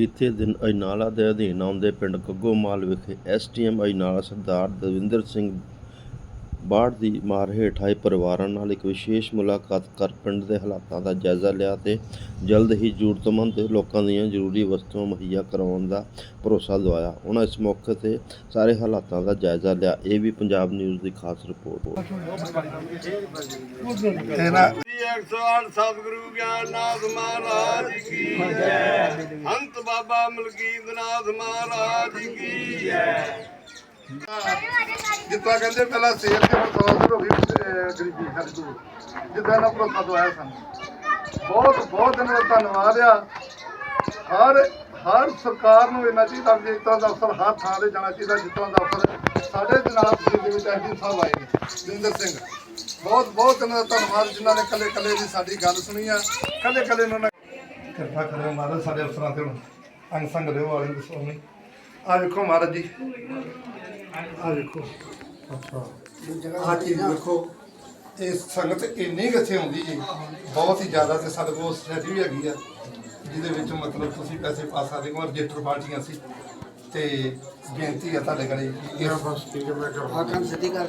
ਬੀਤੇ ਦਿਨ ਅਜਨਾਲਾ ਦੇ ਅਧੀਨ ਆਉਂਦੇ ਪਿੰਡ ਕੱਗੋਮਾਲ ਵਿਖੇ ਐਸਟੀਐਮ ਅਜਨਾਲਾ ਸਰਦਾਰ ਦਵਿੰਦਰ ਸਿੰਘ ਬਾੜ ਦੀ ਮਾਰ ਹੇਠ ਆਏ ਪਰਿਵਾਰਾਂ ਨਾਲ ਇੱਕ ਵਿਸ਼ੇਸ਼ ਮੁਲਾਕਾਤ ਕਰ ਪਿੰਡ ਦੇ ਹਾਲਾਤਾਂ ਦਾ ਜਾਇਜ਼ਾ ਲਿਆ ਤੇ ਜਲਦ ਹੀ ਜ਼ਰੂਰਤਮੰਦ ਲੋਕਾਂ ਦੀਆਂ ਜ਼ਰੂਰੀ ਵਸਤੂਆਂ ਮੁਹੱਈਆ ਕਰਵਾਉਣ ਦਾ ਭਰੋਸਾ ਦਵਾਇਆ। ਉਹਨਾਂ ਇਸ ਮੌਕੇ ਤੇ ਸਾਰੇ ਹਾਲਾਤਾਂ ਦਾ ਜਾਇਜ਼ਾ ਲਿਆ। ਇਹ ਵੀ ਪੰਜਾਬ ਨਿਊਜ਼ ਦੀ ਖਾਸ ਰਿਪੋਰਟ। ਤੇਰਾ 108 ਸਤਿਗੁਰੂ ਗਿਆਨਨਾਥ ਮਹਾਰਾਜ ਕੀ ਜੈ। ਅੰਤ ਬਾਬਾ ਮਲਕੀਤ ਨਾਥ ਮਹਾਰਾਜ ਕੀ ਜੈ। ਜਿੱਦਾਂ ਕਹਿੰਦੇ ਪਹਿਲਾਂ ਸੇਲ ਤੇ ਹੁਣ ਹੋ ਗਈ ਗਰੀਬੀ ਸਾਡੇ ਤੋਂ ਜਿੱਦਾਂ ਨਾ ਭਰੋਸਾ ਦਵਾਇਆ ਸਾਨੂੰ। ਬਹੁਤ ਬਹੁਤ ਇਹਨਾਂ ਦਾ ਧੰਨਵਾਦ ਆ। ਹਰ ਹਰ ਸਰਕਾਰ ਨੂੰ ਇਹਨਾਂ ਚਾਹੀਦਾ ਵੀ ਇਸ ਤਰ੍ਹਾਂ ਦਾ ਅਫਸਰ ਹਰ ਥਾਂ ਤੇ ਜਾਣਾ ਚਾਹੀਦਾ, ਜਿਸ ਤਰ੍ਹਾਂ ਦਾ ਅਫਸਰ ਸਾਡੇ ਜਨਾਬ ਤਹਿਸੀਲ ਦੇ ਵਿੱਚ ਐਸਡੀ ਸਾਹਿਬ ਆਏ ਨੇ ਜਿੰਦਰ ਸਿੰਘ। ਬਹੁਤ ਬਹੁਤ ਇਹਨਾਂ ਦਾ ਧੰਨਵਾਦ, ਜਿਨ੍ਹਾਂ ਨੇ ਕੱਲੇ ਕੱਲੇ ਦੀ ਸਾਡੀ ਗੱਲ ਸੁਣੀ ਆ। ਕੱਲੇ ਕੱਲੇ ਇਹਨਾਂ ਨੇ ਕਿਰਪਾ ਕਰਿਓ ਮਹਾਰਾਜ, ਸਾਡੇ ਅਫਸਰਾਂ ਤੇ ਹੁਣ ਅੰਗ ਸੰਗ ਲਿਓ ਵਾਲੇ ਦੇ ਸੋਹਣੇ ਆ ਵੇਖੋ ਮਹਾਰਾਜ ਜੀ। ਆ ਵੇਖੋ ਅੱਛਾ। ਆ ਚੀਜ਼ ਵੇਖੋ ਇਹ ਸੰਗਤ ਇੰਨੀ ਕਿੱਥੇ ਆਉਂਦੀ ਜੀ ਬਹੁਤ ਹੀ ਜ਼ਿਆਦਾ ਤੇ ਸਾਡੇ ਕੋਲ ਸਟੇਡੀ ਵੀ ਹੈਗੀ ਆ ਜਿਹਦੇ ਵਿੱਚ ਮਤਲਬ ਤੁਸੀਂ ਪੈਸੇ ਪਾ ਸਕਦੇ ਹੋ ਰਜਿਸਟਰ ਪਾਰਟੀਆਂ ਸੀ। ਤੇ ਬੇਨਤੀ ਆ ਤੁਹਾਡੇ ਕੋਲੇ ਕਿ ਇਹ ਬਸ ਠੀਕ ਹੈ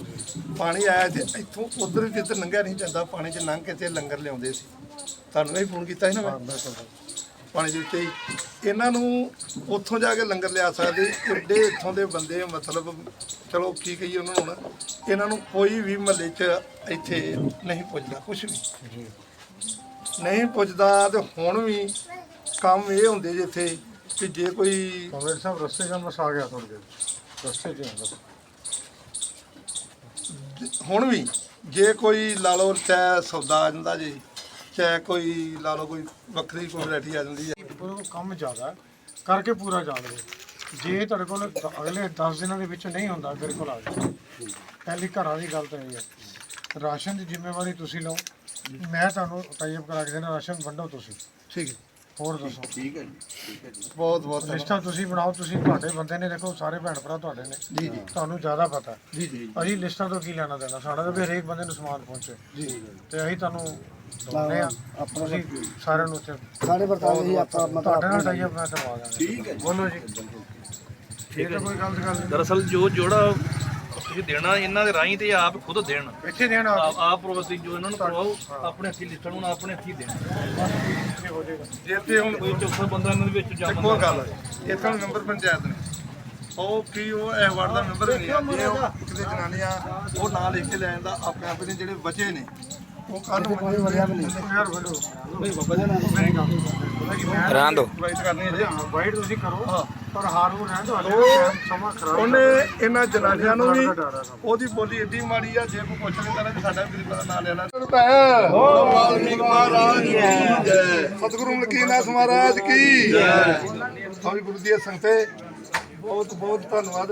ਪਾਣੀ ਆਇਆ ਤੇ ਇੱਥੋਂ ਉਧਰ ਜਿੱਧਰ ਲੰਘਿਆ ਨਹੀਂ ਜਾਂਦਾ ਪਾਣੀ 'ਚ ਲੰਘ ਕੇ ਤੇ ਲੰਗਰ ਲਿਆਉਂਦੇ ਸੀ। ਤੁਹਾਨੂੰ ਵੀ ਫੋਨ ਕੀਤਾ ਸੀ ਨਾ ਮੈਂ? ਪਾਣੀ ਦੇ ਉੱਤੇ ਹੀ। ਇਹਨਾਂ ਨੂੰ ਉੱਥੋਂ ਜਾ ਕੇ ਲੰਗਰ ਲਿਆ ਸਕਦੇ ਏਡੇ ਇੱਥੋਂ ਦੇ ਬੰਦੇ ਮਤਲਬ ਚਲੋ ਕੀ ਕਹੀਏ ਉਹਨਾਂ ਨੂੰ ਹੁਣ ਇਹਨਾਂ ਨੂੰ ਕੋਈ ਵੀ ਮਹੱਲੇ 'ਚ ਇੱਥੇ ਨਹੀਂ ਪੁੱਜਦਾ ਕੁਝ ਵੀ। ਨਹੀਂ ਪੁੱਜਦਾ ਤੇ ਹੁਣ ਵੀ ਕੰਮ ਇਹ ਹੁੰਦੇ ਜਿੱਥੇ ਕਿ ਜੇ ਕੋਈ ਕਮਰੇਡ ਸਾਹਿਬ ਰਸਤੇ ਜਾਂ ਬਸ ਆ ਗਿਆ ਦੇਰ। ਰਸਤੇ 'ਚ ਹੀ ਹੁਣ ਵੀ ਜੇ ਕੋਈ ਲਾ ਲਓ ਚਾਹੇ ਸੌਦਾ ਆ ਜਾਂਦਾ ਜੀ ਚਾਹੇ ਕੋਈ ਲਾ ਲਓ ਕੋਈ ਵੱਖਰੀ ਕੋਈ ਵੈਰਾਈਟੀ ਆ ਜਾਂਦੀ ਹੈ। ਉਹ ਕੰਮ ਜ਼ਿਆਦਾ ਕਰਕੇ ਪੂਰਾ ਜਾਣਗੇ ਜੇ ਤੁਹਾਡੇ ਕੋਲ ਅਗਲੇ 10 ਦਿਨਾਂ ਦੇ ਵਿੱਚ ਨਹੀਂ ਹੁੰਦਾ ਮੇਰੇ ਕੋਲ ਆ ਜਾਓ। ਪਹਿਲੀ ਘਰਾਂ ਦੀ ਗੱਲ ਤਾਂ ਇਹ ਹੈ। ਰਾਸ਼ਨ ਦੀ ਜ਼ਿੰਮੇਵਾਰੀ ਤੁਸੀਂ ਲਓ। ਮੈਂ ਤੁਹਾਨੂੰ ਟਾਈਪ ਕਰਾ ਕੇ ਦੇਣਾ ਰਾਸ਼ਨ ਵੰਡੋ ਤੁਸੀਂ। ਠੀਕ ਹੈ। ਹੋਰ ਦੱਸੋ। ਬਹੁਤ ਬਹੁਤ ਧੰਨਵਾਦ। ਲਿਸਟਾਂ ਤੁਸੀਂ ਬਣਾਓ ਤੁਸੀਂ ਤੁਹਾਡੇ ਬੰਦੇ ਨੇ ਦੇਖੋ ਸਾਰੇ ਭੈਣ ਭਰਾ ਤੁਹਾਡੇ ਨੇ। ਜੀ ਜੀ। ਤੁਹਾਨੂੰ ਜ਼ਿਆਦਾ ਪਤਾ। ਜੀ ਜੀ ਅਸੀਂ ਲਿਸਟਾਂ ਤੋਂ ਕੀ ਲੈਣਾ ਦੇਣਾ? ਸਾਡਾ ਤਾਂ ਵੀ ਹਰੇਕ ਬੰਦੇ ਨੂੰ ਸਮਾਨ ਪਹੁੰਚੇ। ਜੀ ਤੇ ਅਸੀਂ ਤੁਹਾਨੂੰ ਦਵਾਉਂਦੇ ਆ ਤੁਸੀਂ ਸਾਰਿਆਂ ਨੂੰ ਉੱਥੇ ਸਾਡੇ ਵਰਤਾਵੇ ਹੀ ਆਪਾਂ ਤੁਹਾਡੇ ਨਾਲ ਟਾਈ ਮੈਂ ਕਰਵਾ ਦਾਂਗਾ ਠੀਕ ਹੈ ਬੋਲੋ ਜੀ। ਠੀਕ ਹੈ ਕੋਈ ਗੱਲ ਗੱਲ ਨਹੀਂ। ਦਰਅਸਲ ਜੋ ਜੋੜਾ ਤੁਸੀਂ ਦੇਣਾ ਇਹਨਾਂ ਦੇ ਰਾਹੀਂ ਤੇ ਆਪ ਖੁਦ ਦੇਣ। ਇੱਥੇ ਦੇਣਾ ਆਪ। ਆਪ ਪ੍ਰੋਸੈਸਿੰਗ ਜੋ ਇਹਨਾਂ ਨੂੰ ਕਰਵਾਓ ਆਪਣੇ ਹੱਥੀਂ ਲਿਸਟਾਂ ਨੂੰ ਆਪਣੇ ਹੱਥੀਂ ਦੇਣ। ਹੋ ਜਾਏਗਾ। ਜੇ ਤੇ ਹੁਣ ਕੋਈ ਚੌਥਾ ਬੰਦਾ ਇਹਨਾਂ ਦੇ ਵਿੱਚ ਜਾ ਦੇਖੋ ਗੱਲ ਇੱਥੇ ਹੁਣ ਮੈਂਬਰ ਪੰਚਾਇਤ ਨੇ। ਉਹ ਕੀ ਉਹ ਇਹ ਵਾਰਡ ਦਾ ਮੈਂਬਰ ਨਹੀਂ ਜੇ ਉਹ ਕਿਤੇ ਜਨਾਨੀਆਂ ਉਹ ਨਾਂ ਲਿਖ ਕੇ ਲੈ ਜਾਂਦਾ ਆਪਣੇ ਆਪ ਦੇ ਜਿਹੜੇ ਬਚੇ ਨੇ। ਉਹ ਕੱਲ ਨੂੰ ਕੋਈ ਵਰਿਆ ਵੀ ਨਹੀਂ। ਯਾਰ ਬੋਲੋ ਨਹੀਂ ਬਾਬਾ ਜੀ ਮੇਰੀ ਗੱਲ ਰਹਿਣ ਦੋ ਵਾਈਟ ਕਰਨੀ ਹੈ ਜੀ ਵਾਈਟ ਤੁਸੀਂ ਕਰੋ ਪਰ ਹਾਰ ਨੂੰ ਰਹਿਣ ਦਿਓ ਹਾਲੇ ਟਾਈਮ ਸਮਾਂ ਖਰਾਬ ਉਹਨੇ ਇਹਨਾਂ ਜਨਾਨੀਆਂ ਨੂੰ ਵੀ ਉਹਦੀ ਬੋਲੀ ਏਡੀ ਮਾੜੀ ਆ ਜੇ ਕੋਈ ਪੁੱਛ ਲੈਂਦਾ ਨਾ ਵੀ ਸਾਡਾ ਗਰੀਬਾਂ ਦਾ ਨਾਂ ਲੈਣਾ ਵਾਲਮੀਕ ਮਹਾਰਾਜ ਕੀ ਜੈ। ਸਤਿਗੁਰੂ ਮਲਕੀਨਾਥ ਮਹਾਰਾਜ ਕੀ ਜੈ। ਆਵੀ ਗੁਰੂ ਦੀ ਸੰਗਤੇ ਬਹੁਤ ਬਹੁਤ ਧੰਨਵਾਦ।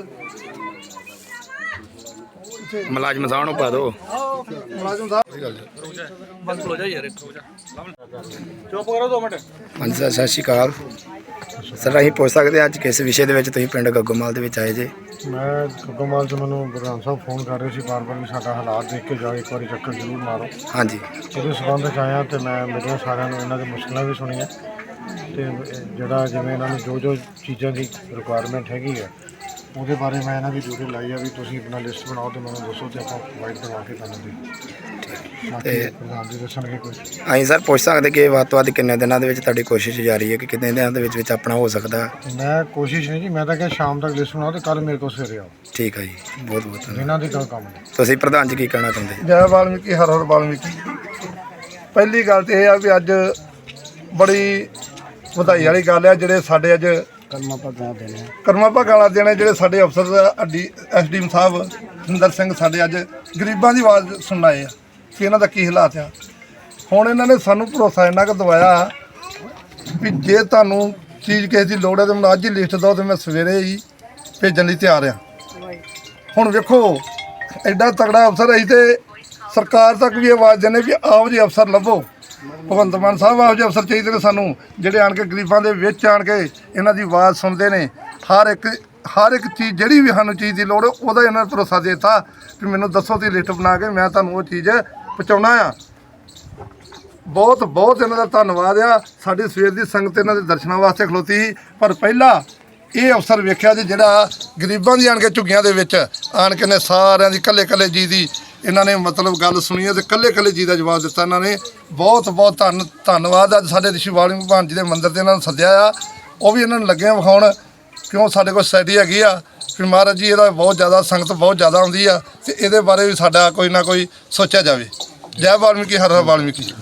ਮੁਲਾਜ਼ਮ ਸਾਹਿਬ ਨੂੰ ਪਾ ਦਿਓ। ਮੁਲਾਜ਼ਮ ਸਾਹਿਬ। ਬਸ ਹੋ ਜਾ ਯਾਰ ਇੱਕ ਹੋ ਜਾ। ਚੁੱਪ ਕਰੋ 2 ਮਿੰਟ। ਹਾਂਜੀ ਸਰ ਸਤਿ ਸ਼੍ਰੀ ਅਕਾਲ। ਸਰ ਅਸੀਂ ਪੁੱਛ ਸਕਦੇ ਹਾਂ ਅੱਜ ਕਿਸ ਵਿਸ਼ੇ ਦੇ ਵਿੱਚ ਤੁਸੀਂ ਪਿੰਡ ਗੱਗੋਮਾਲ ਦੇ ਵਿੱਚ ਆਏ ਜੇ? ਮੈਂ ਗੱਗੋਮਾਲ ਚ ਮੈਨੂੰ ਗੁਰਦਾਨ ਸਾਹਿਬ ਫੋਨ ਕਰ ਰਹੇ ਸੀ ਬਾਰ-ਬਾਰ ਵੀ ਸਾਡਾ ਹਾਲਾਤ ਦੇਖ ਕੇ ਜਾਓ ਇੱਕ ਵਾਰੀ ਚੱਕਰ ਜ਼ਰੂਰ ਮਾਰੋ। ਹਾਂਜੀ। ਇਹਦੇ ਸੰਬੰਧ ਚ ਆਇਆ ਤੇ ਮੈਂ ਮੇਰੇ ਸਾਰਿਆਂ ਨੂੰ ਇਹਨਾਂ ਦੀ ਮੁਸ਼ਕਲਾਂ ਵੀ ਸੁਣੀਆਂ। ਤੇ ਜਿਹੜਾ ਜਿਵੇਂ ਇਹਨਾਂ ਨੂੰ ਜੋ ਜੋ ਚੀਜ਼ਾਂ ਦੀ ਰਿਕੁਆਇਰਮੈਂਟ ਹੈਗੀ ਹੈ ਉਹਦੇ ਬਾਰੇ ਮੈਂ ਇਹਨਾਂ ਦੀ ਡਿਊਟੀ ਲਾਈ ਆ ਵੀ ਤੁਸੀਂ ਆਪਣਾ ਲਿਸਟ ਬਣਾਓ ਤੇ ਮੈਨੂੰ ਦੱਸੋ ਤੇ ਆਪਾਂ ਪ੍ਰੋਵਾਈਡ ਕਰਵਾ ਕੇ ਤੁਹਾਨੂੰ ਦੇ ਤੇ ਪ੍ਰਧਾਨ ਜੀ ਦੱਸਣਗੇ ਕੋਈ। ਅਸੀਂ ਸਰ ਪੁੱਛ ਸਕਦੇ ਕਿ ਵੱਧ ਤੋਂ ਵੱਧ ਕਿੰਨੇ ਦਿਨਾਂ ਦੇ ਵਿੱਚ ਤੁਹਾਡੀ ਕੋਸ਼ਿਸ਼ ਜਾਰੀ ਹੈ ਕਿ ਕਿੰਨੇ ਦਿਨਾਂ ਦੇ ਵਿੱਚ ਵਿੱਚ ਆਪਣਾ ਹੋ ਸਕਦਾ? ਮੈਂ ਕੋਸ਼ਿਸ਼ ਨਹੀਂ ਜੀ ਮੈਂ ਤਾਂ ਕਿਹਾ ਸ਼ਾਮ ਤੱਕ ਲਿਸਟ ਬਣਾਓ ਤੇ ਕੱਲ ਮੇਰੇ ਕੋਲ ਸਵੇਰੇ ਆਓ। ਠੀਕ ਹੈ ਜੀ ਬਹੁਤ ਬਹੁਤ ਧੰਨਵਾਦ। ਜਿਨ੍ਹਾਂ ਦੀ ਗੱਲ ਕੰਮ ਨੇ। ਤੁਸੀਂ ਪ੍ਰਧਾਨ ਜੀ ਕੀ ਕਹਿਣਾ ਚਾਹੁੰਦੇ? ਜੈ ਵਾਲਮੀਕੀ ਹਰ ਹਰ ਵਾਲਮੀਕੀ। ਪਹਿਲੀ ਗੱਲ ਤੇ ਇਹ ਆ ਵੀ ਅੱਜ ਬੜੀ ਵਧਾਈ ਵਾਲੀ ਗੱਲ ਆ ਜਿਹੜੇ ਸਾਡੇ ਅੱਜ ਕਰਮਾ ਭਗਾਂ ਦੇਣਾ ਕਰਮਾ ਭਾਗਾਂ ਦੇਣੇ ਜਿਹੜੇ ਸਾਡੇ ਅਫਸਰ ਅੱਡੀ ਐਸਡੀਐਮ ਸਾਹਿਬ ਸੁੰਦਰ ਸਿੰਘ ਸਾਡੇ ਅੱਜ ਗਰੀਬਾਂ ਦੀ ਆਵਾਜ਼ ਸੁਣ ਆਏ ਆ ਕਿ ਇਹਨਾਂ ਦਾ ਕੀ ਹਾਲਾਤ ਆ। ਹੁਣ ਇਹਨਾਂ ਨੇ ਸਾਨੂੰ ਭਰੋਸਾ ਇੰਨਾ ਕੁ ਦਵਾਇਆ ਵੀ ਜੇ ਤੁਹਾਨੂੰ ਚੀਜ਼ ਕਿਸੇ ਦੀ ਲੋੜ ਹੈ ਤਾਂ ਮੈਨੂੰ ਅੱਜ ਹੀ ਲਿਸਟ ਦਿਓ ਤੇ ਮੈਂ ਸਵੇਰੇ ਹੀ ਭੇਜਣ ਲਈ ਤਿਆਰ ਆ। ਹੁਣ ਵੇਖੋ, ਐਡਾ ਤਗੜਾ ਅਫਸਰ ਅਸੀਂ ਤੇ ਸਰਕਾਰ ਤੱਕ ਵੀ ਆਵਾਜ਼ ਦਿੰਦੇ ਵੀ ਆਓ ਜੀ ਅਫਸਰ ਲੱਭੋ। ਭਗਵੰਤ ਮਾਨ ਸਾਹਿਬ ਆਓ ਜਿਹੇ ਅਫਸਰ ਚਾਹੀਦੇ ਨੇ ਸਾਨੂੰ। ਜਿਹੜੇ ਆਣ ਕੇ ਗਰੀਬਾਂ ਦੇ ਵਿੱਚ ਆਣ ਕੇ ਇਹਨਾਂ ਦੀ ਆਵਾਜ਼ ਸੁਣਦੇ ਨੇ ਹਰ ਇੱਕ ਹਰ ਇੱਕ ਚੀਜ਼ ਜਿਹੜੀ ਵੀ ਸਾਨੂੰ ਚੀਜ਼ ਦੀ ਲੋੜ ਹੈ, ਉਹਦਾ ਇਹਨਾਂ ਨੇ ਭਰੋਸਾ ਦੇ ਦਿੱਤਾ ਕਿ ਮੈਨੂੰ ਦੱਸੋ ਤੁਸੀਂ ਲਿਸਟ ਬਣਾ ਕੇ ਮੈਂ ਤੁਹਾਨੂੰ ਉਹ ਚੀਜ਼ ਪਹੁੰਚਾਉਣਾ ਆ। ਬਹੁਤ ਬਹੁਤ ਇਹਨਾਂ ਦਾ ਧੰਨਵਾਦ ਆ। ਸਾਡੀ ਸਵੇਰ ਦੀ ਸੰਗਤ ਇਹਨਾਂ ਦੇ ਦਰਸ਼ਨਾਂ ਵਾਸਤੇ ਖਲੋਤੀ ਸੀ। ਪਰ ਪਹਿਲਾਂ ਇਹ ਅਵਸਰ ਵੇਖਿਆ ਜੀ ਜਿਹੜਾ ਗਰੀਬਾਂ ਦੀ ਆਣ ਕੇ ਝੁੱਗੀਆਂ ਦੇ ਵਿੱਚ ਆਣ ਕੇ ਨੇ ਸਾਰਿਆਂ ਦੀ ਕੱਲੇ ਕੱਲੇ ਜੀ ਦੀ ਇਹਨਾਂ ਨੇ ਮਤਲਬ ਗੱਲ ਸੁਣੀ ਹੈ ਤੇ ਕੱਲੇ ਕੱਲੇ ਜੀ ਦਾ ਜਵਾਬ ਦਿੱਤਾ ਇਹਨਾਂ ਨੇ। ਬਹੁਤ ਬਹੁਤ ਧੰਨ, ਧੰਨਵਾਦ। ਅੱਜ ਸਾਡੇ ਰਿਸ਼ੀ ਵਾਲਿੰਗ ਭਗਵਾਨ ਜੀ ਦੇ ਮੰਦਿਰ ਤੇ ਇਹਨਾਂ ਨੂੰ ਸੱਦਿਆ ਆ। ਉਹ ਵੀ ਇਹਨਾਂ ਨੂੰ ਲੱਗਿਆ ਵਿਖਾਉਣ ਕਿਉਂ ਸਾਡੇ ਕੋਲ ਸੋਸਾਇਟੀ ਹੈਗੀ ਆ। ਕਿ ਮਹਾਰਾਜ ਜੀ, ਇਹਦਾ ਬਹੁਤ ਜ਼ਿਆਦਾ ਸੰਗਤ ਬਹੁਤ ਜ਼ਿਆਦਾ ਆਉਂਦੀ ਆ ਤੇ ਇਹਦੇ ਬਾਰੇ ਵੀ ਸਾਡਾ ਕੋਈ ਨਾ ਕੋਈ ਸੋਚਿਆ ਜਾਵੇ। ਜੈ ਵਾਲਮੀਕੀ, ਹਰ ਹਰ ਵਾਲਮੀਕੀ।